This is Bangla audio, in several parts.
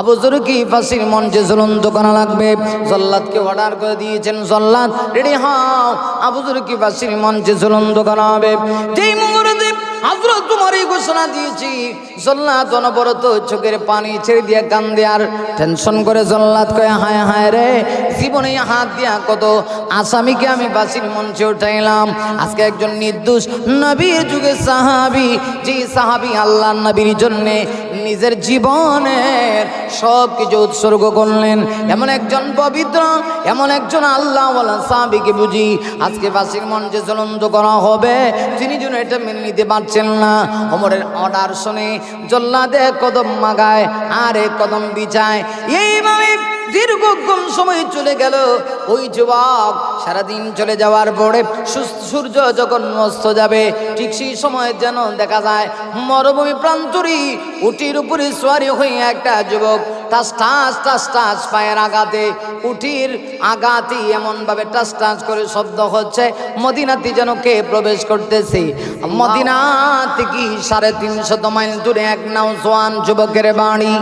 আবুজুর কি ফাঁসির মঞ্চে জ্বলন্ত করা লাগবে? জল্লাদকে অর্ডার করে দিয়েছেন জল্লাদ। রেডি হও আবুজুর কি ফাঁসির মঞ্চে জ্বলন্ত করা হবে। যেই মুহূর্তে হজরত তোমার এই ঘোষণা দিয়েছি, জল্লাদ অনবরত চোখের পানি ছেড়ে দিয়ে কান্দে আর টেনশন করে জল্লাদ কয়ে, হায় হায় রে, জীবনে হাত দিয়া কত আসামিকে আমি বাসির মঞ্চে উঠাইলাম। আজকে একজন নির্দোষ নবীর যুগে সাহাবি, যে সাহাবি আল্লাহ নবীর জন্যে নিজের জীবনের সব কিছু উৎসর্গ করলেন। এমন একজন পবিত্র, এমন একজন আল্লাহ সাহাবিকে বুঝি আজকে বাসির মঞ্চে জ্বলন্ত করা হবে। তিনি যেন এটা মেনে নিতে পারছেন না। অমরের অর্ডার শুনে জল্লাদে কদম মাগায় আর কদম বিছায় এইভাবে দীর্ঘক্ষণ সময় চলে গেল। ওই যুবক সারাদিন চলে যাওয়ার পরে সূর্য যখন অস্ত যাবে, ঠিক সেই সময় যেন দেখা যায়, মরুভূমি প্রান্তরি উটির উপরে সোয়ারি হয়ে একটা যুবক টাস টাস টাস টাস, পায়ের আঘাতে, উঠির আঘাতে এমনভাবে টাস টাস করে শব্দ হচ্ছে। মদিনাতে যেন কে প্রবেশ করতেছে? মদিনা থেকে সাড়ে তিনশত মাইল দূরে এক নাও সোয়ান যুবকের বাড়ি?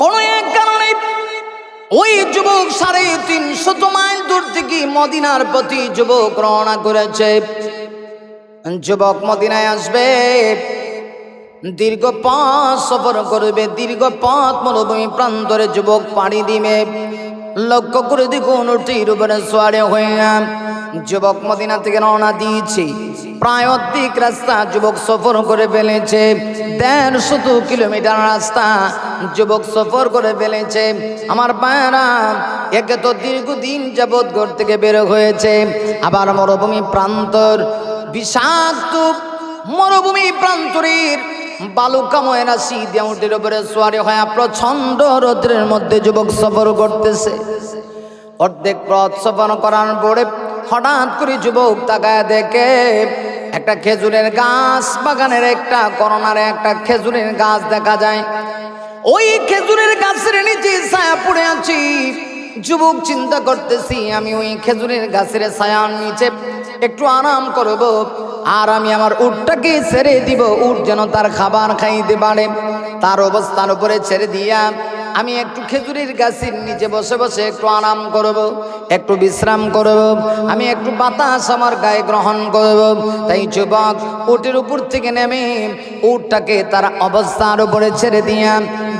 কোন এক কারণে ওই যুবক সাড়ে তিনশত মাইল দূর থেকে মদিনার প্রতি যুবক রওনা করেছে। যুবক মদিনায় আসবে। দীর্ঘ পথ সফর করবে, দীর্ঘ পথ মরুভূমি প্রান্তরে যুবক পাড়ি দিবে। লক্ষ্য করে দেখুন ওটির উপরে সোয়ারে হয়ে যুবক মদিনা থেকে রওনা দিয়েছে। প্রায় অর্ধেক রাস্তা যুবক সফর করে ফেলেছে। দেড় শত কিলোমিটার রাস্তা যুবক সফর করে ফেলেছে। আমার পায়রা একে তো দীর্ঘদিন যাবৎ ঘর থেকে বের হয়েছে। আবার মরুভূমি প্রান্তর, বিষাক্ত মরুভূমি প্রান্তরের বালুকাময় রাশি দেউটির উপরে সোয়ারি হয়ে প্রচণ্ড রৌদ্রের মধ্যে যুবক সফর করতেছে। অর্ধেক পথ সফর করার পরে হঠাৎ করে যুবক তাকায় দেখে, একটা খেজুরের গাছ, বাগানের একটা করোনার একটা খেজুরের গাছ দেখা যায়। ওই খেজুরের গাছের নিচে ছায়া পড়ে আছি। যুবক চিন্তা করতেছি, আমি ওই খেজুরের গাছের ছায়ার নিচে একটু আরাম করব। আর আমি আমার উটটাকে ছেড়ে দিব। উট যেন তার খাবার খাইতে পারে। তার অবস্থার উপরে ছেড়ে দিয়া আমি একটু খেজুরের গাছের নিচে বসে বসে একটু আরাম করব, একটু বিশ্রাম করব, আমি একটু বাতাস আমার গায়ে গ্রহণ করব। তাই যুবক, উটের উপর থেকে নেমে উটটাকে তার অবস্থার উপরে ছেড়ে দিয়া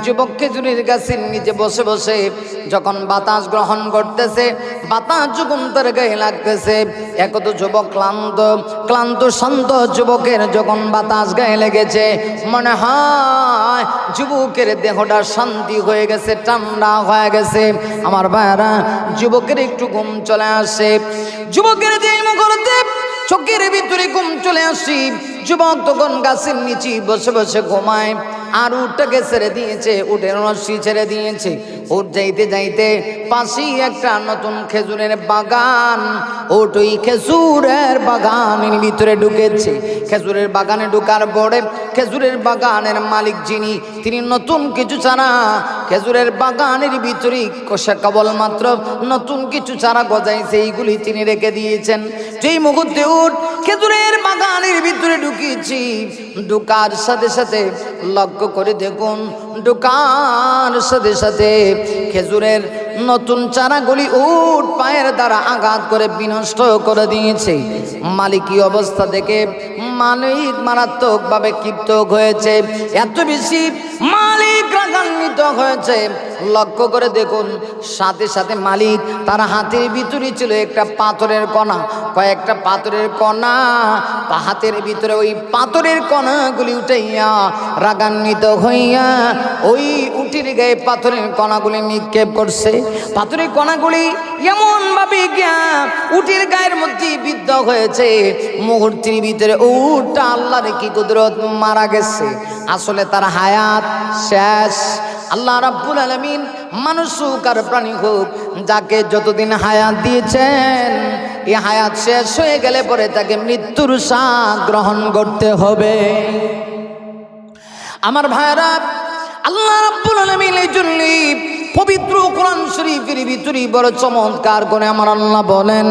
যুবক খেজুরের গাছের নিচে বসে বসে যখন বাতাস গ্রহণ করতেছে, বাতাস যখন তার গায়ে লাগতেছে একত যুবক ক্লান্ত ক্লান্ত, শান্ত যুবকের যখন বাতাস গায়ে লেগেছে, মনে হয় যুবকের দেহটা শান্তি হয়ে গেছে, ঠান্ডা হয়ে গেছে। আমার ভাইরা যুবকের একটু ঘুম চলে আসে। যুবকের যে মুখরতে চোখের ভিতরে ঘুম চলে আসি যুবক তখন গাছের নিচে বসে বসে ঘুমায়, আর উঠটাকে ছেড়ে দিয়েছে, উঠের রশ্মি ছেড়ে দিয়েছে। উঠ যাইতে যাইতে পাশেই একটা নতুন খেজুরের বাগান ওট ওই খেজুরের বাগানের ভিতরে ঢুকেছে। খেজুরের বাগানে ঢুকার পরে খেজুরের বাগানের মালিক যিনি, তিনি নতুন কিছু চারা খেজুরের বাগানের ভিতরে কষা কেবলমাত্র নতুন কিছু চারা গজাইছে, এইগুলি তিনি রেখে দিয়েছেন। যেই মুহূর্তে উঠ খেজুরের বাগানের ভিতরে ঢুকিয়েছি ঢুকার সাথে সাথে লক্ষ্য করে দেখুন, ঢুকার সাথে সাথে খেজুরের নতুন চারাগুলি উঠ পায়ের দ্বারা আঘাত করে বিনষ্ট করে দিয়েছে। মালিকী অবস্থা দেখে মালিক মারাত্মকভাবে ক্ষিপ্ত হয়েছে। এত বেশি মালিক রাগান্বিত হয়েছে। লক্ষ্য করে দেখুন, সাথে সাথে মালিক তার হাতের ভিতরে ছিল একটা পাথরের কণা। কয়েকটা পাথরের কণা তা হাতের ভিতরে ওই পাথরের কণাগুলি উঠাইয়া রাগান্বিত হইয়া ওই উটির গায়ে পাথরের কণাগুলি নিক্ষেপ করছে। পাথরের কণাগুলি এমন ভাবে গিয়া উটির গায়ের মধ্যে বিদ্ধ হয়েছে। মুহূর্তের ভিতরে উটটা আল্লাহর কি কুদরত মারা গেছে। আসলে তার হায়াত শেষ। আল্লাহ রাব্বুল আলামিন মানুষ হোক আর প্রাণী হোক, যাকে যতদিন হায়াত দিয়েছেন, এই হায়াত শেষ হয়ে গেলে পরে তাকে মৃত্যুর সা গ্রহণ করতে হবে। আমার ভাইরা আল্লাহ রাব্বুল আলামিন এই জন্যই পবিত্র কোরআন শরীফের ভিতরে বড় চমৎকার করে আমার আল্লাহ বলেন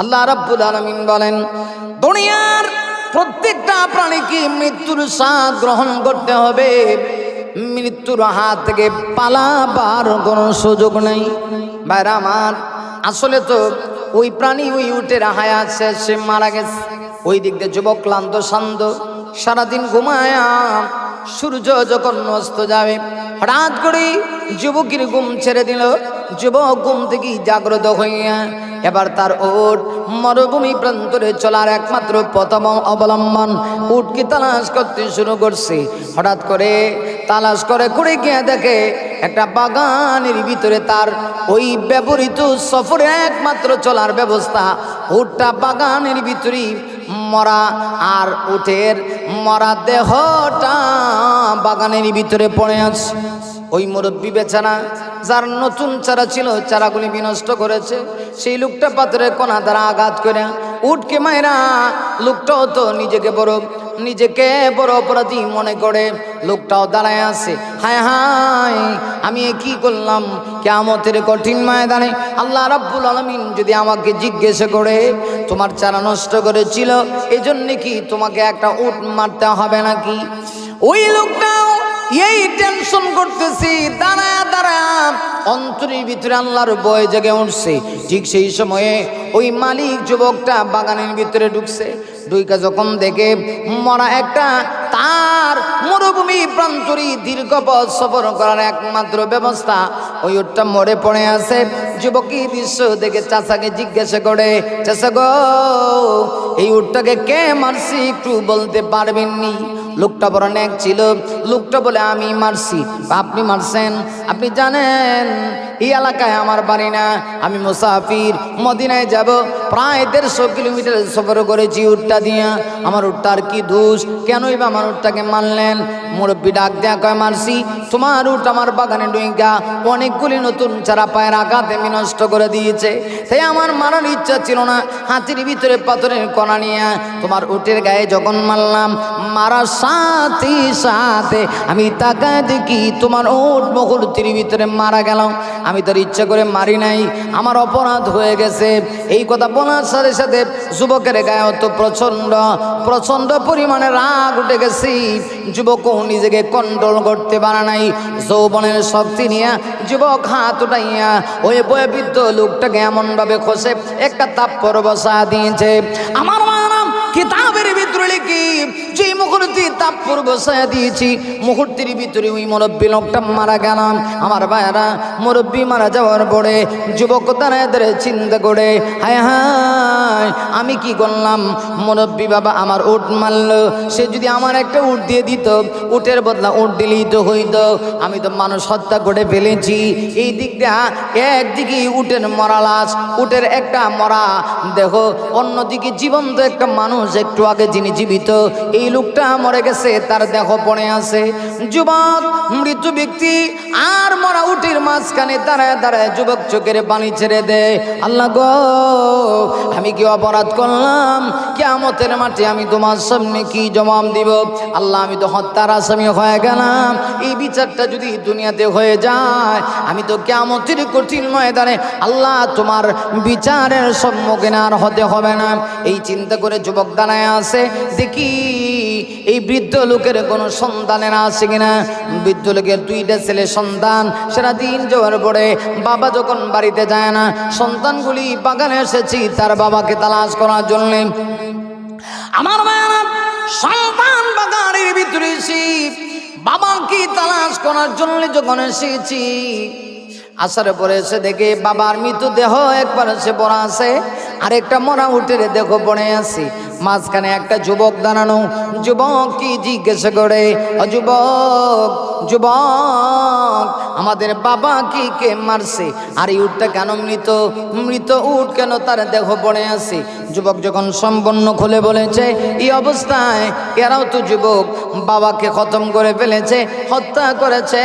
আল্লাহ রাব্বুল আলামিন বলেন, দুনিয়ার প্রত্যেকটা প্রাণীকে মৃত্যুর স্বাদ গ্রহণ করতে হবে। মৃত্যুর হাত থেকে পালাবার কোনো সুযোগ নেই। বাইরে আমার আসলে তো ওই প্রাণী ওই উটের হায়া আছে, সে মারা গেছে। ওই দিক দিয়ে যুবক ক্লান্ত, শান্ত, সারাদিন ঘুমায়া, সূর্য যখন অস্ত যাবে, হঠাৎ করে যুবকের ঘুম ছেড়ে দিল। যুবক ঘুম থেকে জাগ্রত হইয়া এবার তার ওট মরুভূমি প্রান্তরে চলার একমাত্র প্রথম অবলম্বন, উটকে তালাশ করতে শুরু করছে। হঠাৎ করে তালাশ করে করে গিয়ে দেখে একটা বাগানের ভিতরে তার ওই ব্যবহৃত সফরে একমাত্র চলার ব্যবস্থা। উটটা বাগানের ভিতরেই মরা আর উঠের মরা দেহটা বাগানের ভিতরে পড়ে আছে। ওই মুরব্বী বেচারা, যার নতুন চারা ছিল, চারাগুলি বিনষ্ট করেছে, সেই লোকটা পাথরের কোনা দ্বারা আঘাত করে উঠকে মায়েরা লোকটাও তো নিজেকে বড় নিজেকে বড় অপরাধী মনে করে। লোকটাও দাঁড়ায় আছে। হায় হায়, আমি কি করলাম? কেমতের কঠিন ময়দানে আল্লাহ রাব্বুল আলমিন যদি আমাকে জিজ্ঞেস করে, তোমার চারা নষ্ট করেছিল এই জন্যে কি তোমাকে একটা উট মারতে হবে নাকি? ওই লোকটাও এই টেনশন করতেছি, দাঁড়ায় দাঁড়া অন্তরের ভিতরে আল্লাহর বয় জেগে উঠছে। ঠিক সেই সময়ে ওই মালিক যুবকটা বাগানের ভিতরে ঢুকছে। ঢুইকা যখন দেখে মরা একটা, তার মরুভূমি প্রান্তরি দীর্ঘ পথ সফর করার একমাত্র ব্যবস্থা। ওই ওটা মরে পড়ে আছে। যুবকী দৃশ্য দেখে চাচাকে জিজ্ঞাসা করে, চাচা গো, এই উটটাকে কে মারছি একটু বলতে পারবেননি লোকটা বড় ন্যাক ছিল। লোকটা বলে, আমি মারছি। আপনি মারছেন? আপনি জানেন, এই এলাকায় আমার বাড়ি না। আমি মুসাফির। মদিনায় যাব। প্রায় দেড়শো কিলোমিটার সফর করেছি উটটা দিয়া আমার উটটার কি দোষ? কেনই বা আমার উটটাকে মারলেন? মুরব্বী ডাক দেয়া কয়, মারছি। তোমার উট আমার বাগানে ডুইঙ্গা, অনেকগুলি নতুন চারা পায়ের আঘাতে আমি নষ্ট করে দিয়েছে। তাই আমার মারার ইচ্ছা ছিল না। হাতির ভিতরে পাথরের কণা নিয়ে তোমার উটের গায়ে যখন মারলাম, মারার সাথে সাথে আমি তাকায় দেখি তোমার ওট মুহূর্তের ভিতরে মারা গেলাম আমি তোর ইচ্ছা করে মারি নাই। আমার অপরাধ হয়ে গেছে। এই কথা বলার সাথে সাথে যুবকের গায়ে অত প্রচণ্ড প্রচণ্ড পরিমাণে রাগ উঠে গেছি। যুবক নিজেকে কন্ট্রোল করতে পারে নাই। যৌবনের শক্তি নিয়ে যুবক হাত উঠাইয়া ওই বয়বৃদ্ধ লোকটাকে এমন ভাবে খসে, একটা তাপ্পর বসা দিয়েছে। আমার মা নাম কিতাবের ভিতরে লিখি। বসায় দিয়েছি। মুহূর্তের ভিতরে ওই মুরব্বী লোকটা মারা গেলাম। আমার ভাইরা মুরব্বী মারা যাওয়ার পরে যুবক দাঁড়ায় দাঁড়ায় চিন্তা করে, হায় হায়, আমি কি করলাম? মুরব্বী বাবা আমার উট মারলো। সে যদি আমার একটা উট দিয়ে দিত, উটের বদলা উট দিলেই তো হইতো। আমি তো মানুষ হত্যা করে ফেলেছি। এই দিকটা একদিকে উটের মরা লাশ, উটের একটা মরা দেখো অন্যদিকে জীবন্ত একটা মানুষ একটু আগে যিনি জীবিত, এই লোকটা মরে গেছে, তার দেহ পড়ে আছে। যুবক মৃত ব্যক্তি, আর মরা উটির মাঝখানে দাঁড়ায় দাঁড়ায় যুবক চোখের পানি ছেড়ে দেয় আল্লাহ গো, আমি কি অপরাধ করলাম? কেমতের মাঠে আমি তোমার সামনে কি জবাব দিব? আল্লাহ, আমি তো হত্যার আসামি হয়ে গেলাম। এই বিচারটা যদি দুনিয়াতে হয়ে যায়, আমি তো কেমতের কঠিন ময়দানে আল্লাহ তোমার বিচারের সম্মুখীন আর হতে হবে না। এই চিন্তা করে যুবক দাঁড়ায় আছে, দেখি এই বৃদ্ধ লোকের কোনো সন্তানের আছে কিনা? বৃদ্ধ লোকের দুইটা ছেলে সন্তান, সেরা দিন যাওয়ার পরে বাবা যখন বাড়িতে যায় না, সন্তানগুলি বাগানে এসেছি, তার বাবাকে তালাশ করার জন্য। আমার সন্তান বাগানের ভিতরে বাবাকে তালাশ করার জন্য যখন এসেছি, আসার পরে এসে দেখে বাবার মৃতদেহ একবার এসে পড়া আছে। আরেকটা মরা উঠের দেখো পড়ে আছে। মাঝখানে একটা যুবক দাঁড়ানো। যুবক কি জিজ্ঞেস করে যুবক যুবক, আমাদের বাবা কি কে মারছে? আর এই উটটা কেন মৃত? মৃত উঠ কেন তার দেহ পড়ে আছে? যুবক যখন সম্পন্ন খুলে বলেছে এই অবস্থায়, এরাও তো যুবক। বাবাকে খতম করে ফেলেছে, হত্যা করেছে।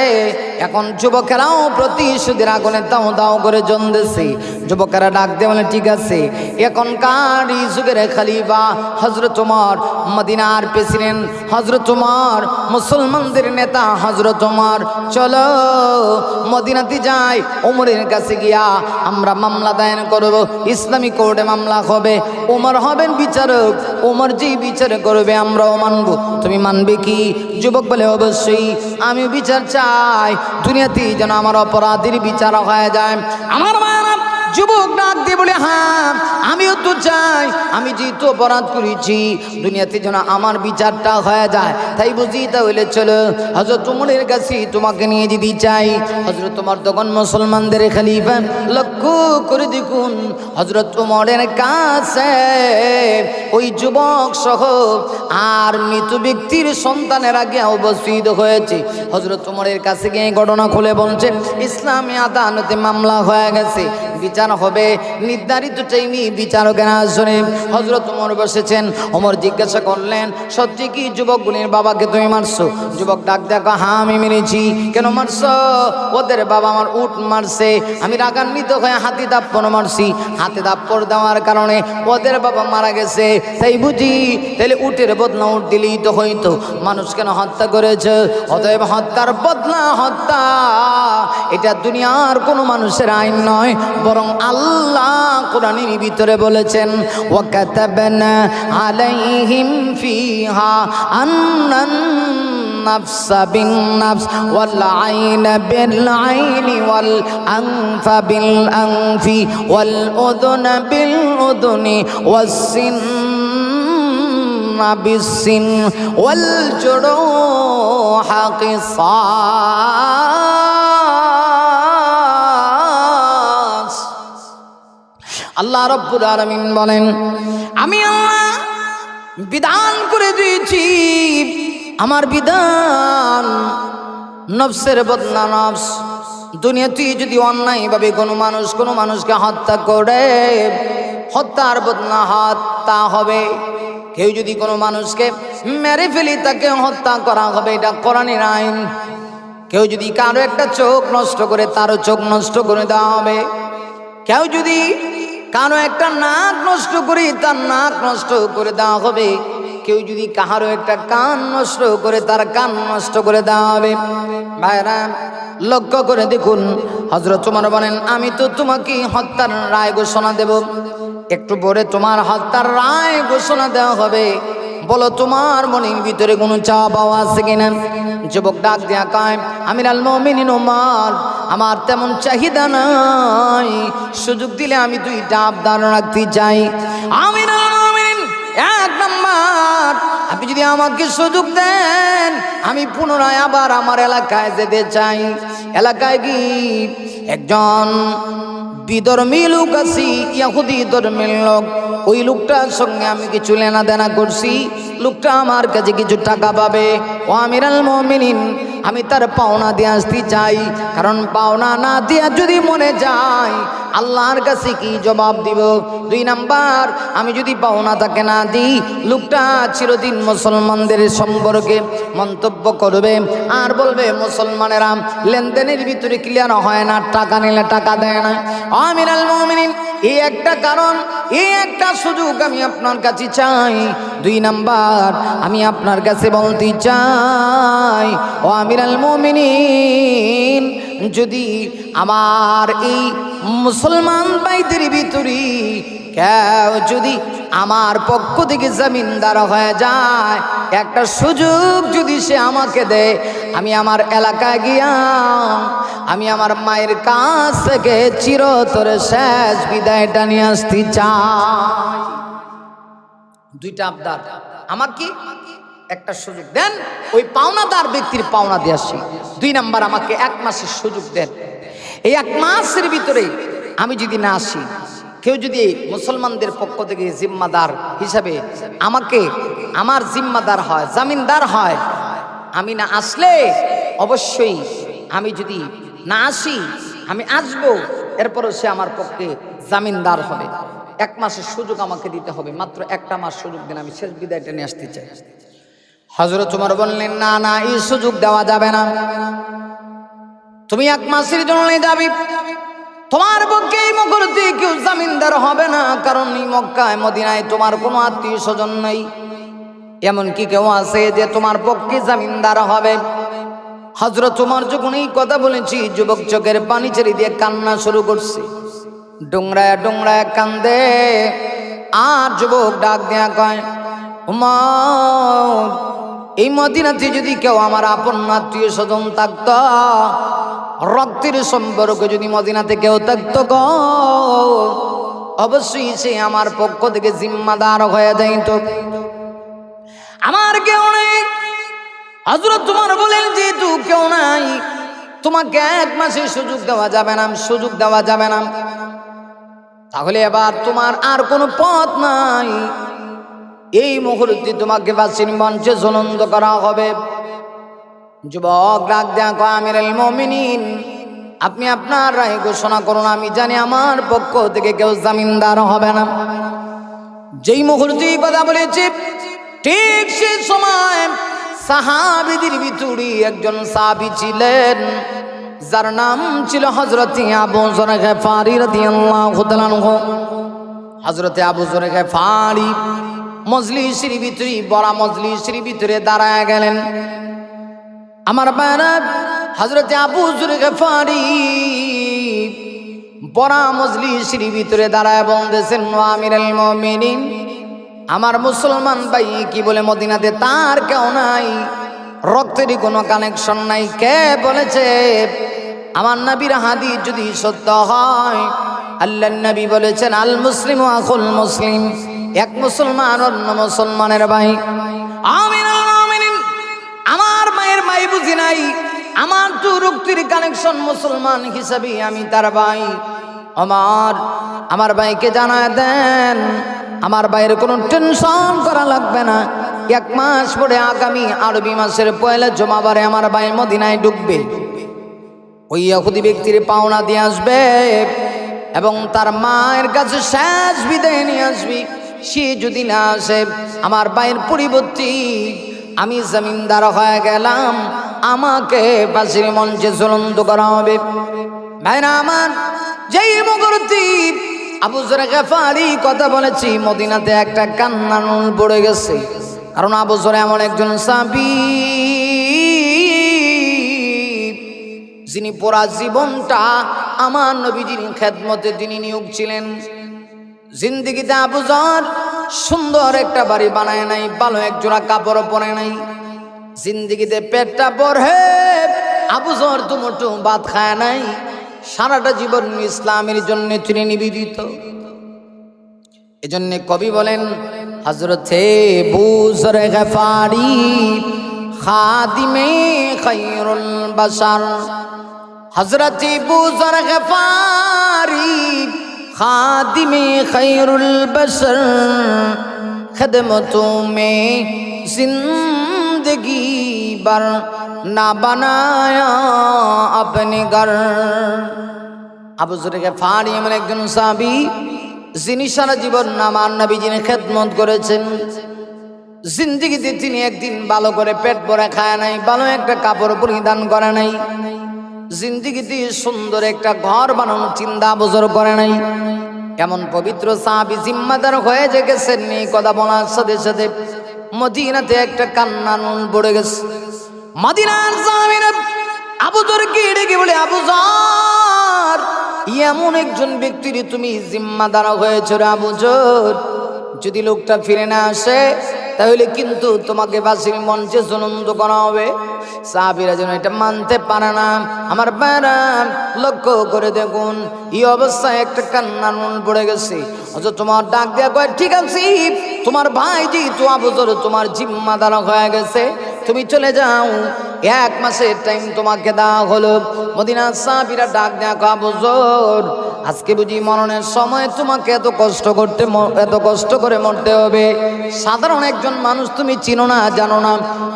এখন যুবকেরাও প্রতিশোধের আগুনে দাও দাও করে জ্বলতেছে। যুবকেরা ডাক দিয়ে বলে, ঠিক আছে। এখনকার এই যুগের খালিফা হজরত উমর, মদিনার প্রেসিডেন্ট হজরত উমর, মুসলমানদের নেতা হজরত উমর। চলো মদিনাতে যাই, উমরের কাছে গিয়া আমরা মামলা দায়ের করব, ইসলামী কোর্টে মামলা হবে। উমর হবেন বিচারক, উমর যে বিচার করবে আমরাও মানব। তুমি মানবে কি? যুবক বলে, অবশ্যই, আমি বিচার চাই। দুনিয়াতে যেন আমার অপরাধীর বিচার হয়ে যায়। আমার মায়েরা যুবক ডাক দিয়ে বলে হ্যাঁ আমিও তো চাই আমি যেহেতু অপরাধ করেছি, দুনিয়াতে যেন আমার বিচারটা হয়ে যায়। তাই বুঝি, তাহলে চলো হজরত তোমার কাছে তোমাকে নিয়ে যেতে চাই। হজরত তোমার তখন মুসলমানদের খালিফা। লক্ষ্য করে দেখুন হজরত তোমারের কাছে ওই যুবক সহ আর মৃত ব্যক্তির সন্তানের আগে অবস্থিত হয়েছে। হজরত তোমারের কাছে গিয়ে ঘটনা খুলে বলছে, ইসলামী আদালতে মামলা হয়ে গেছে, বিচার হবে। নির্ধারিত টাইমে বিচারকের আসনে হজরত ওমর বসেছেন। ওমর জিজ্ঞাসা করলেন, সত্যি কি যুবকগুলির বাবাকে তুমি মারছো? যুবক ডাক দেখো হ্যাঁ আমি মেরেছি। কেন মারছো? ওদের বাবা আমার উট মারছে। আমি রাগান্বিত হয়ে হাতি দাপ্পন মারছি। হাতে দাপ্পর দেওয়ার কারণে ওদের বাবা মারা গেছে। তাই বুঝি? তাহলে উটের বদলা উঠ দিলেই তো হইতো। মানুষ কেন হত্যা করেছে? অতএব হত্যার বদলা হত্যা। এটা দুনিয়ার কোনো মানুষের আইন নয়, বরং আল্লাহ কোরআনের ভিতরে বলেছেন ওয়াকাতাবনা আলাইহিম ফিহা আন্নান النفس بالنفس والعين بالعين والأنف بالأنف والأذن بالأذن والسن بالسن والجروح قصاص আল্লাহ রব্বুল আলামিন বলেন, আমি আল্লাহ বিধান করে দিয়েছি। আমার বিধান নফসের বদলা নফস। দুনিয়াতে যদি অন্যায়ভাবে কোনো মানুষ কোনো মানুষকে হত্যা করে, হত্যার বদনা হত্যা হবে। কেউ যদি কোনো মানুষকে মেরে ফেলি, তাকে হত্যা করা হবে, এটা কোরআনের আইন। কেউ যদি কারও একটা চোখ নষ্ট করে, তারও চোখ নষ্ট করে দেওয়া হবে। কেউ যদি কারও একটা নাক নষ্ট করি, তার নাক নষ্ট করে দেওয়া হবে। কেউ যদি কাহারও একটা কান নষ্ট করে, তার কান নষ্ট করে দেওয়া হবে। ভাইরা, লক্ষ্য করে দেখুন হজরত তোমার বলেন, আমি তো তোমাকে হত্যার রায় ঘোষণা দেব। একটু পরে তোমার হত্যার রায় ঘোষণা দেওয়া হবে। বলো, তোমার মনের ভিতরে কোনো চাওয়া পাওয়া আছে কিনা? যুবক ডাক দেয়া কয় আমির আল মমিন উমার, আমার তেমন চাহিদা নাই। সুযোগ দিলে আমি দুইটা আবদার রাখতে চাই। মমিন এক নম্বর, আপনি যদি আমাকে সুযোগ দেন, আমি পুনরায় আবার আমার এলাকায় যেতে চাই। এলাকায় কি একজন বিধর্মী লোক আছি ইয়াহুদি ধর্মের লোক। ওই লোকটার সঙ্গে আমি কিছু লেনা দেনা করছি। লোকটা আমার কাছে কিছু টাকা পাবে। ও আমিরাল মমিনিন, আমি তার পাওনা দিয়ে আসতে চাই। কারণ পাওনা না দিয়া যদি মনে যায়, আল্লাহর কাছে কি জবাব দিব? দুই নাম্বার, আমি যদি পাওনা তাকে না দিই, লোকটা চিরদিন মুসলমানদের সম্পর্কে মন্তব্য করবে আর বলবে, মুসলমানেরা লেনদেনের ভিতরে ক্লিয়ার হয় না, টাকা নিলে টাকা দেয় না। আমির আল মমিনিন, এই একটা কারণ, এই একটা সুযোগ আমি আপনার কাছে চাই। দুই নাম্বার, আমি আপনার কাছে বলতে চাই ও আমির আল মমিনিন, যদি আমার এই মুসলমান ভাইদের ভিতরে কেউ যদি আমার পক্ষ থেকে জমিনদার হয়ে যায়, একটা সুযোগ যদি সে আমাকে দেয়, আমি আমার এলাকায় গিয়া আমি আমার মায়ের কাছ থেকে চিরতরে শেষ বিদায়টা নিয়ে আসতে চাই। দুইটা আবদার। আমার কি? একটা সুযোগ দেন, ওই পাওনাদার ব্যক্তির পাওনা দিয়ে আসি। দুই নাম্বার আমাকে এক মাসের সুযোগ দেন। এই এক মাসের ভিতরে আমি যদি না আসি, কেউ যদি মুসলমানদের পক্ষ থেকে জিম্মাদার হিসাবে আমাকে, আমার জিম্মাদার হয়, জামিনদার হয়, আমি না আসলে অবশ্যই আমি যদি না আসি, আমি আসব, এরপরও সে আমার পক্ষে জামিনদার হবে। এক মাসের সুযোগ আমাকে দিতে হবে, মাত্র একটা মাস সুযোগ দিন, আমি শেষ বিদায়টা নিয়ে আসতে চাই। হজরত তোমার বললেন, না না, এই সুযোগ দেওয়া যাবে না। তুমি এক মাসের জন্য যাবি তোমার পক্ষে এই মকরতে কেউ জামিনদার হবে না, কারণ এই মক্কায়, মদিনায় তোমার কোনো আত্মীয় স্বজন নেই। এমন কি কেউ আছে যে তোমার পক্ষে জামিনদার হবে। হজরত তোমার যখন এই কথা বলেছি, যুবক চোখের পানি ছেড়ে দিয়ে কান্না শুরু করছে। ডোংরায় ডোংরায় কান্দে। আর যুবক ডাক দেয়া কয় এই মদিনাতে যদি কেউ আমার আপন আত্মীয় স্বজন থাকত, রক্তের সম্পর্ক যদি মদিনাতে কেউ থাকতো গো, অবশ্যই সে আমার পক্ষ থেকে জিম্মাদার হয়ে যাইত। আমার কেউ নেই। হজরত তোমার বলেন, যেহেতু কেউ নাই, তোমাকে এক মাসের সুযোগ দেওয়া যাবে না সুযোগ দেওয়া যাবে না। তাহলে এবার তোমার আর কোনো পথ নাই। এই মুহূর্তে তোমাকে বাসির মঞ্চে জ্বলন্ত করা হবে। যুবক, ডাক দেখো আমির মমিনিন, আপনি আপনার রায় ঘোষণা করুন, আমি জানি আমার পক্ষ থেকে কেউ জামিনদার হবে না। যেই মুহূর্তে কথা বলেছি, ঠিক সে সময় সাহাবিদের ভিতরে একজন সাহাবি ছিলেন, যার নাম ছিল হজরত আবু জরে ফারি রাদিয়াল্লাহু তাআলা হজরতে আবু জরে ফারি মজলিসের ভিতরে বড় মজলিসের ভিতরে দাঁড়ায় গেলেন। আমার বায়নাত হজরতে আবু জরে ফারি বড় মজলিসের ভিতরে দাঁড়ায় বলতেছেন আমিরুল মুমিনিন, আমার মুসলমান ভাই কি বলে মদিনাতে তার কেউ নাই? রক্তেরই কোনো কানেকশন নাই। কে বলেছে? আমার নবীর হাদি যদি সত্য হয় আল্লাহ নবী বলেছেন, আল মুসলিম আকুল মুসলিম। এক মুসলমান, অন্য মুসলমানের ভাই। মুমিনিন, আমার মায়ের মাই বুঝি নাই। আমার তো রক্তির কানেকশন মুসলমান হিসাবে আমি তার ভাই। আমার আমার ভাইকে জানায় দেন, আমার ভাইয়ের কোনো টেনশন করা লাগবে না। এক মাস পরে আগামী আরবি মাসের পয়লা জমাবারে আমার ভাই মদিনায় ঢুকবে। ওই ইহুদি ব্যক্তির পাওনা দিয়ে আসবে এবং তার মায়ের কাছে শেষ বিদায় নিয়ে আসবি। সে যদি না আসে, আমার ভাইয়ের পরিবর্তী আমি জমিনদার হয়ে গেলাম। আমাকে বাসির মঞ্চে জ্বলন্ত করা হবে। ভাইরা আমার, যেই মুহূর্তে আবু জরে গাফারি কথা বলেছি, মদিনাতে একটা কান্না নুন পড়ে গেছে। কারণ আবু জরে এমন একজন সাবি যিনি পুরা জীবনটা আমার নবীজির খেদমতে তিনি নিয়োগ ছিলেন। জিন্দিগিতে আবুজর সুন্দর একটা বাড়ি বানায় নাই, ভালো এক জোড়া কাপড় পরে নাই। জিন্দিগিতে পেটটা পরে আবুজর দুমোটো ভাত খায় নাই, সারাটা জীবন ইসলামের জন্য তিনি নিবেদিত। এজন্য কবি বলেন হজরতে বুজর গফারি খাদিমে খৈরুল বাসার হজরতে বুজর গফারি খাদিমে খৈরুল বসর খদমতো মে জিন্দগি বর না বানায়া আপনি গর। আবু সুরেকে ফাড়ি এমন একজন সাবি যিনি সারা জীবন নামান নবী যিনি খেদমত করেছেন। জিন্দিগিতে তিনি একদিন ভালো করে পেট ভরে খায় নাই, ভালো একটা কাপড় পরিধান করে নাই। জিন্দিগিতে সুন্দর একটা ঘর বানানোর চিন্তা বজর করে নাই। এমন পবিত্র সাহাবি জিম্মাদার হয়ে যে গেছেন কথা বলার সাথে সাথে মদিনাতে একটা কান্না নুন পড়ে গেছে। মদিনার সাহাবিরা আবু কি ডেকে বলে, আবু জার, এমন একজন ব্যক্তির তুমি জিম্মাদার হয়েছ রে আবু জোর। যদি লোকটা ফিরে না আসে তাহলে কিন্তু তোমাকে বাসির মঞ্চে সুনন্দ করা হবে। সাহাবিরা যেন এটা মানতে পারে না। আমার বেড়া লক্ষ্য করে দেখুন, এই অবস্থায় একটা কান্নার মন পড়ে গেছে। অথচ তোমার ডাক দেওয়া কয়, ঠিক আছে, তোমার ভাই জি তো আবজর তোমার জিম্মাদার হয়ে গেছে। তুমি চলে যাও। এক মাসের টাইম তোমাকে দেওয়া হলো। মদিনা সাহাবিরা ডাক দেওয়া আবজর আজকে বুঝি মরণের সময় তোমাকে এত কষ্ট করতে এত কষ্ট করে মরতে হবে। সাধারণ একজন মানুষ তুমি চিনো না, জানো না।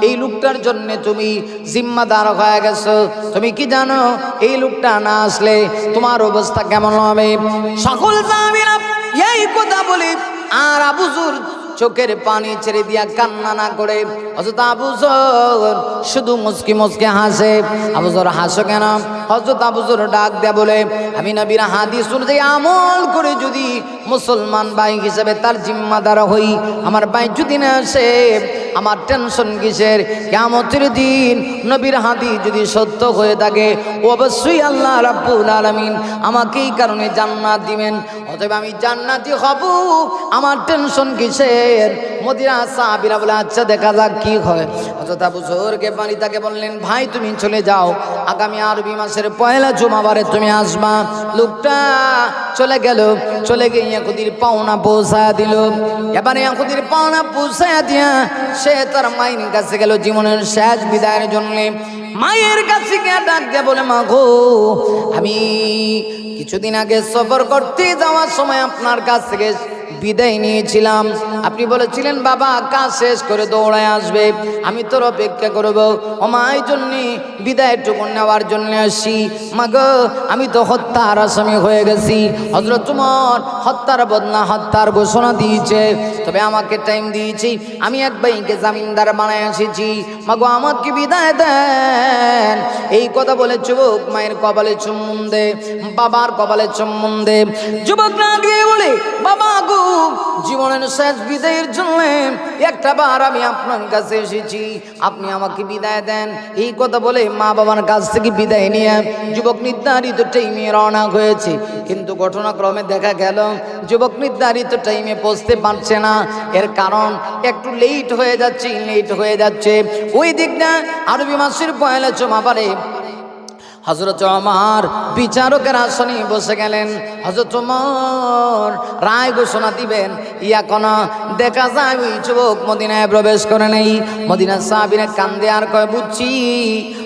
এই লোকটার জন্য তুমি জিম্মাদার হয়ে গেছো। তুমি কি জানো, এই লোকটা না আসলে তোমার অবস্থা কেমন হবে? সকল এই কথা বলে, আর আবুজুর চোখের পানি ছেড়ে দিয়া কান্না না করে। হজরত আবুজর শুধু মুসকি মুসকে হাসে। আবুজর হাসো কেন? হজরত আবুজর ডাক দেয়া বলে, আমি নবীর হাদিস অনুযায়ী আমল করে যদি মুসলমান ভাই হিসেবে তার জিম্মাদার হই, আমার ভাই যদি না আসে আমার টেনশন কিসের? কেমতের দিন নবীর হাদি যদি সত্য হয়ে থাকে, অবশ্যই আল্লাহ রাব্বুল আলমিন আমাকে এই কারণে জান্নাত দিবেন। অতএব আমি জান্নাতি হব। আমার টেনশন কিসের? মদিরা সাহাবিরা বলে আচ্ছা দেখা যাক কি হয়। অযথা বুঝোরকে পানি তাকে বললেন, ভাই, তুমি চলে যাও। আগামী আরবি মাসের পয়লা জুমাবারে তুমি আসবা। লোকটা চলে গেল, চলে গিয়ে ইয়াকুদির পাওনা পৌঁছায় দিল। এবারে ইয়াকুদির পাওনা পৌঁছায় দিয়া সে তার মায়ের কাছে গেল জীবনের শেষ বিদায়ের জন্য। মায়ের কাছে গিয়ে ডাক দিয়ে বলে, মা গো, আমি কিছুদিন আগে সফর করতে যাওয়ার সময় আপনার কাছ থেকে বিদায় নিয়েছিলাম। আপনি বলেছিলেন, বাবা, কাজ শেষ করে দৌড়ায় আসবে। আমি তোর অপেক্ষা করব। অমায় জন্য বিদায় টুকুন নেওয়ার জন্য আসি। মাগো আমি তো হত্যার আসামি হয়ে গেছি। হজরত তোমার হত্যার বদনা হত্যার ঘোষণা দিয়েছে। তবে আমাকে টাইম দিয়েছি। আমি এক ভাইকে জামিনদার বানায় এসেছি। মাগো আমাকে বিদায় দেন। এই কথা বলে যুবক মায়ের কপালে চুম্বন দে। বাবার কপালে চুম্বন দে। যুবক না দিয়ে বলে, বাবা গো জীবনের শেষ বিদায়ের জন্য একটা বার আমি আপনার কাছে এসেছি। আপনি আমাকে বিদায় দেন। এই কথা বলে মা বাবার কাছ থেকে বিদায় নিয়ে যুবক নির্ধারিত টাইমে রওনা হয়েছে। কিন্তু ঘটনাক্রমে দেখা গেল, যুবক নির্ধারিত টাইমে পৌঁছতে পারছে না। এর কারণ একটু লেট হয়ে যাচ্ছে লেট হয়ে যাচ্ছে। ওই দিকটা আরবি মাসের পয়লা জমা পারে হজরত আমার বিচারকের আসনে বসে গেলেন। হজরত ওমর রায় ঘোষণা দিবেন ইয়া কোন দেখা যায় ওই যুবক মদিনায় প্রবেশ করে নেই। মদিনা সাহাবিনে কান্দে আর কয়, বুঝছি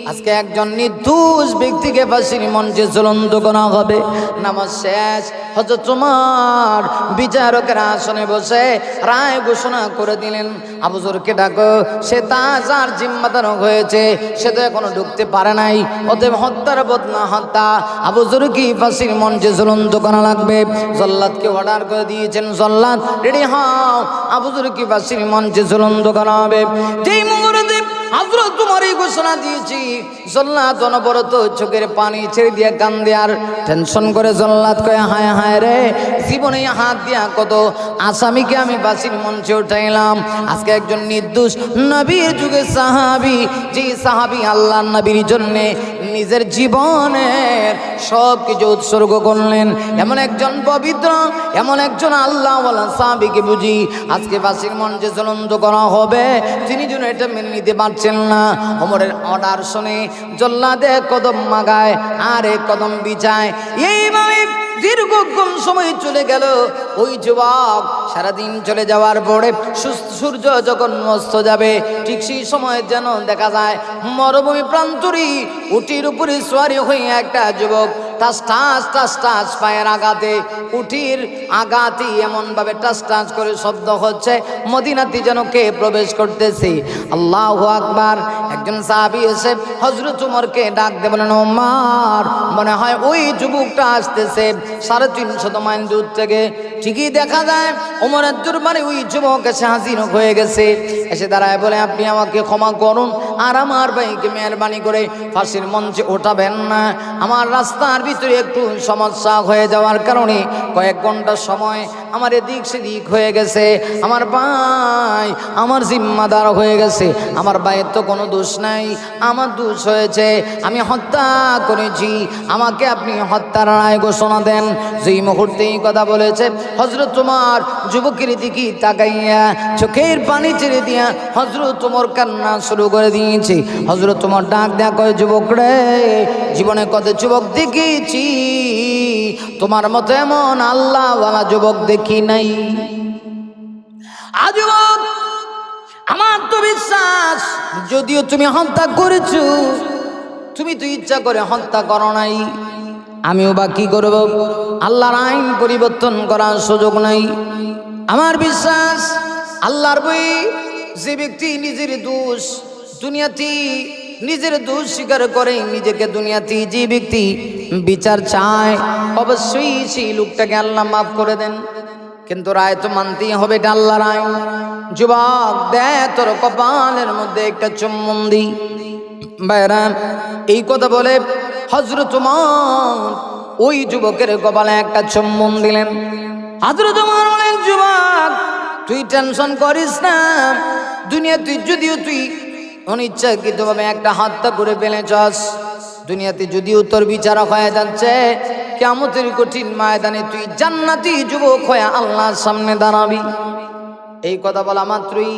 আজকে একজন নির্দোষ ব্যক্তিকে ফাঁসির মঞ্চে জ্বলন্ত করা হবে। নামাজ শেষ হজরত ওমর বিচারকের আসনে বসে রায় ঘোষণা করে দিলেন, আবুজরকে ডাকো, সে তা যার জিম্মাদার হয়েছে, সে তো এখনও ঢুকতে পারে নাই, অতএব হত্যার বদনা হত্যা, আবুজর কি ফাঁসির মঞ্চে জ্বলন্ত করা লাগবে? জল্লাদকে অর্ডার করে দিয়েছেন, জল্লাদ, রেডি হও, আবুজর কি ফাঁসির মঞ্চে জ্বলন্ত করা হবে? যেই মুহূর্তে হজরত এই ঘোষণা দিয়েছি। জল্লাদ অনবরত চোখের পানি ছেড়ে দিয়ে কান্দে আর টেনশন করে জল্লাদ কয়ে হায় হায় রে, জীবনে হাত দিয়া কত আসামিকে আমি বাসির মঞ্চে উঠাইলাম। আজকে একজন নির্দোষ নবীর যুগে সাহাবি, যে সাহাবি আল্লাহ নবীর জন্যে নিজের জীবনের সব কিছু উৎসর্গ করলেন। এমন একজন পবিত্র, এমন একজন আল্লাহ সাবিকে বুঝি আজকে বাসির যে জ্বলন্ত করা হবে। তিনি যেন এটা মেনে নিতে পারছেন না। অমরের অর্ডার শুনে জল্লাদে কদম মাগায়, আর কদম বিছায়। এইভাবে দীর্ঘক্ষণ সময় চলে গেল। ওই যুবক সারাদিন চলে যাওয়ার পরে সূর্য যখন মস্ত যাবে, ঠিক সেই সময় যেন দেখা যায়, মরুভূমি প্রান্তরী উটির উপরে সোয়ারি হয়ে একটা যুবক টাস টাস টাস টাস, পায়ের আঘাতে, উঠির আঘাতে এমনভাবে টাস টাস করে শব্দ হচ্ছে, মদিনাতি যেন কে প্রবেশ করতেছে? আল্লাহ আকবার। একজন সাহাবি এসে হজরত উমরকে ডাক দে বলেন ওমার মনে হয় ওই যুবকটা আসতেছে। সাড়ে তিনশত মাইল দূর থেকে ঠিকই দেখা যায় ওমরের দরবারে ওই যুবক এসে হাজির হয়ে গেছে। এসে দাঁড়ায় বলে, আপনি আমাকে ক্ষমা করুন, আর আমার ভাইকে মেহরবানি করে ফাঁসির মঞ্চে ওঠাবেন না। আমার রাস্তার ভিতরে একটু সমস্যা হয়ে যাওয়ার কারণে কয়েক ঘণ্টা সময় আমার এদিক সেদিক হয়ে গেছে। আমার ভাই আমার জিম্মাদার হয়ে গেছে। আমার ভাইয়ের তো কোনো দোষ নাই। আমার দোষ হয়েছে, আমি হত্যা করেছি। আমাকে আপনি হত্যার রায় ঘোষণা দেন। যেই মুহূর্তে এই কথা বলেছে হজরত তোমার যুবকের দিকে তাকাইয়া চোখের পানি ছেড়ে দিয়া হজরত তোমার কান্না শুরু করে দিয়েছে। হজরত তোমার ডাক দেয়া কয়, যুবক রে, জীবনে কত যুবক দেখেছি। তোমার মতো এমন আল্লাহওয়ালা যুবক দেখি নাই? আজীবন আমার তো বিশ্বাস, যদিও তুমি হত্যা করেছ, তুমি তো ইচ্ছা করে হত্যা করো নাই। আমিও বা কি করব? আল্লাহর আইন পরিবর্তন করার সুযোগ নাই। আমার বিশ্বাস, আল্লাহর বই, যে ব্যক্তি নিজের দোষ, দুনিয়াতে নিজের দোষ স্বীকার করে, নিজেকে দুনিয়াতে যে ব্যক্তি বিচার চায়, অবশ্যই সেই লোকটাকে আল্লাহ মাফ করে দেন। কিন্তু রায় তো মানতেই হবে, এটা আল্লাহ রায়। যুবক দে তোর কপালের মধ্যে একটা চুম্বন দি। বাইরা, এই কথা বলে হজরত ওই যুবকের কপালে একটা চুম্বন দিলেন। হজরত যুবক, তুই টেনশন করিস না। দুনিয়া তুই যদিও তুই অনিচ্ছাকৃতভাবে একটা হত্যা করে ফেলেছস দুনিয়াতে যদিও তোর বিচারক হয়ে যাচ্ছে কেমতের কঠিন ময়দানে তুই জান্নাতি যুবক হয়ে আল্লাহর সামনে দাঁড়াবি। এই কথা বলা মাত্রই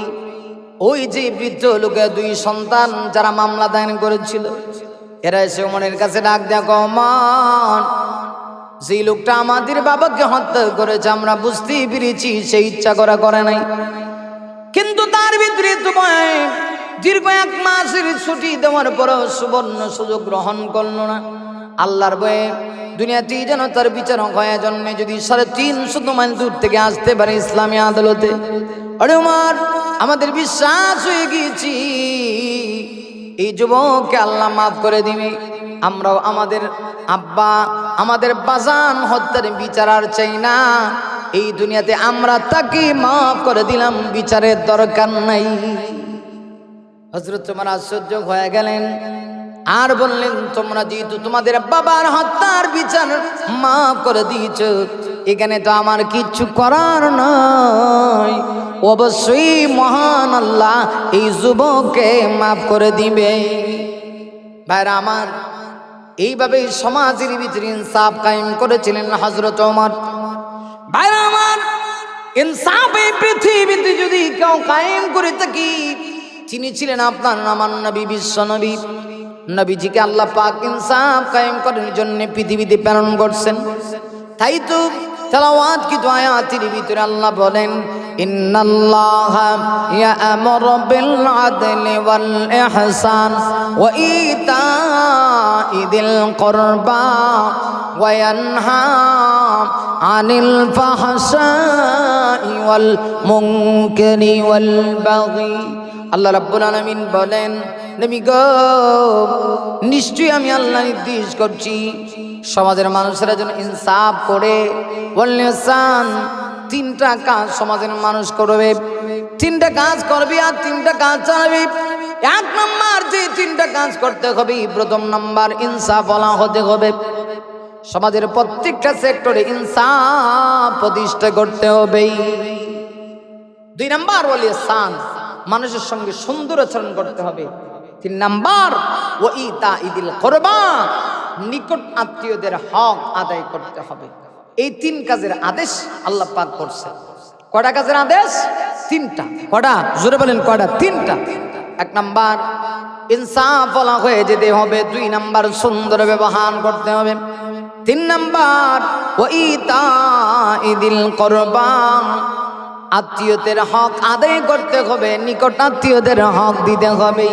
ওই যে বৃদ্ধ লোকের দুই সন্তান যারা মামলা দায়ন করেছিল, এরা এসে ওমরের কাছে ডাক দেখো মান যে লোকটা আমাদের বাবাকে হত্যা করেছে, আমরা বুঝতেই পেরেছি সে ইচ্ছা করা করে নাই। কিন্তু তার ভিতরে তোমায় দীর্ঘ এক মাসের ছুটি দেওয়ার পরও সুবর্ণ সুযোগ গ্রহণ করল না। আল্লাহর বয়ে দুনিয়াতেই যেন তার বিচারক হয়ে জন্মে যদি সাড়ে তিন তিনশত মাইল দূর থেকে আসতে পারে ইসলামী আদালতে। আরে উমার, আমাদের বিশ্বাস হয়ে গিয়েছি। এই যুবককে আল্লাহ মাফ করে দিবে। আমরাও আমাদের আব্বা, আমাদের বাজান হত্যার বিচার আর চাই না। এই দুনিয়াতে আমরা তাকে মাফ করে দিলাম, বিচারের দরকার নাই। হজরত তোমার আশ্চর্য হয়ে গেলেন। আর বললেন, তোমরা যেহেতু তোমাদের বাবার হত্যার বিচার মাফ করে দিয়েছ, এখানে তো আমার কিচ্ছু করার নয় অবশ্যই মহান আল্লাহ এই যুবককে মাফ করে দিবে। ভাইরা আমার, এইভাবে সমাজের ভিতরে ইনসাফ কায়েম করেছিলেন হজরত ওমর। ভাইরা আমার, ইনসাফ এই পৃথিবীতে যদি কেউ কায়েম করে থাকি তিনি ছিলেন আপনার আমার নবী, বিশ্ব নবী। নবীজিকে আল্লাহ পাক ইনসাফ কায়েম করার জন্য পৃথিবীতে প্রেরণ করছেন। তাই তো তেলাওয়াত কিন্তু আয়াতের ভিতরে আল্লাহ বলেন, ইন্নাল্লাহ ইয়ামুরু বিল আদলি ওয়াল ইহসান ওয়া ইতাই দিল কুরবা ওয়া ইয়ানহা আনিল ফাহশাই ওয়াল মুনকারি ওয়াল বাগি। আল্লাহ রাব্বুল আলামিন বলেন, নবী গো, নিশ্চয়ই আমি আল্লাহ নির্দেশ করছি। সমাজের মানুষেরা যেন ইনসাফ করে বললেন তিনটা কাজ সমাজের মানুষ করবে। তিনটা কাজ করবি আর তিনটা কাজ চালাবি। এক নম্বর যে তিনটা কাজ করতে হবে, প্রথম নাম্বার ইনসাফ বলা হতে হবে। সমাজের প্রত্যেকটা সেক্টরে ইনসাফ প্রতিষ্ঠা করতে হবে। দুই নাম্বার বলি সান মানুষের সঙ্গে সুন্দর আচরণ করতে হবে। তিন নাম্বার ও ইতা ইদিল করবা, নিকট আত্মীয়দের হক আদায় করতে হবে। এই তিন কাজের আদেশ আল্লাহ পাক করছে কটা কাজের আদেশ? তিনটা। কটা জোরে বলেন কটা তিনটা। এক নাম্বার, ইনসাফ হয়ে যেতে হবে। দুই নাম্বার, সুন্দর ব্যবহার করতে হবে। তিন নাম্বার ও ইতা ইদিল করবা আত্মীয়দের হক আদায় করতে হবে নিকট আত্মীয়দের হক দিতে হবে।